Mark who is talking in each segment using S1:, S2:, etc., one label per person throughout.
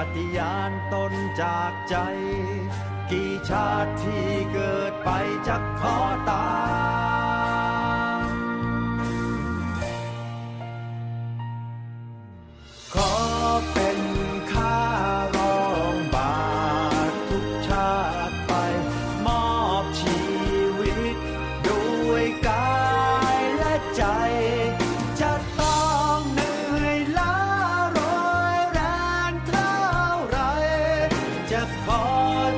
S1: ปฏิญาณตนจากใจ กี่ชาติที่เกิดไปจะขอตามขอเป็นข้ารองบาททุกชาติไป มอบชีวิตด้วยกา จะขอ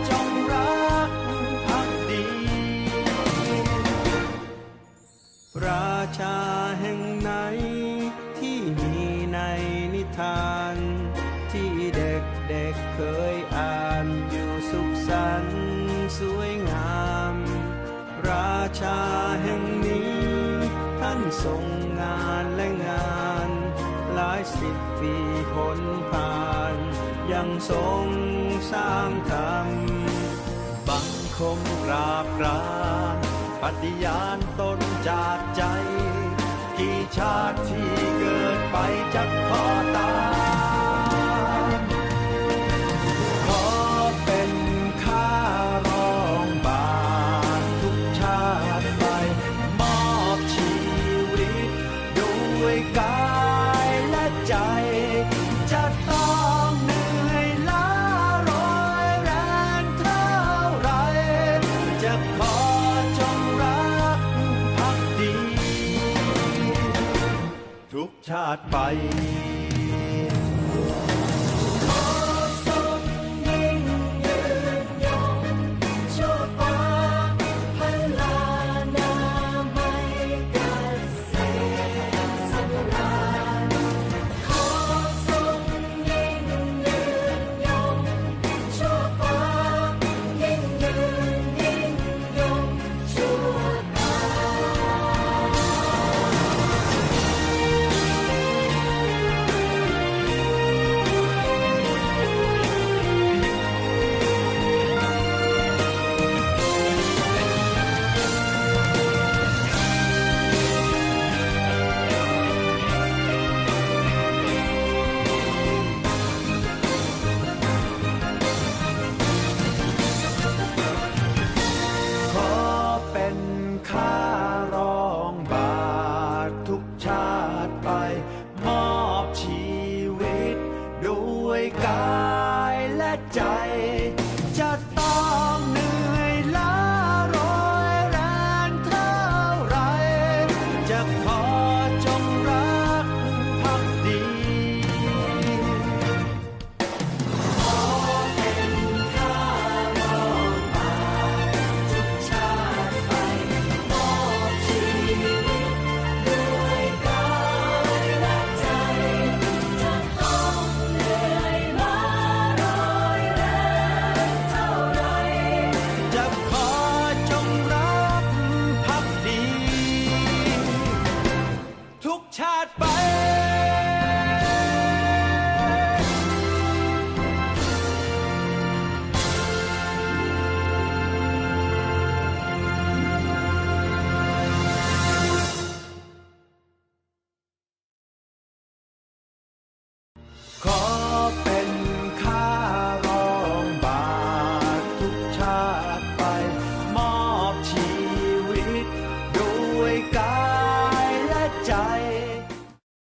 S1: จงรักพักดี ราชาแห่งไหนที่มีในนิทาน ที่เด็กเด็กเคยอ่านอยู่สุขสันต์สวยงาม ราชาแห่งนี้ ท่านทรงงานและงาน หลายสิบปีผลผ่าน ยังทรงสร้างธรรมบังคมกราบกรานปฏิญาณตนจากใจ กี่ชาติที่เกิดไปจะขอตาขอเป็นข้ารองบาททุกชาติไป มอบชีวิตด้วยกายและใจ ชาติไป Kai.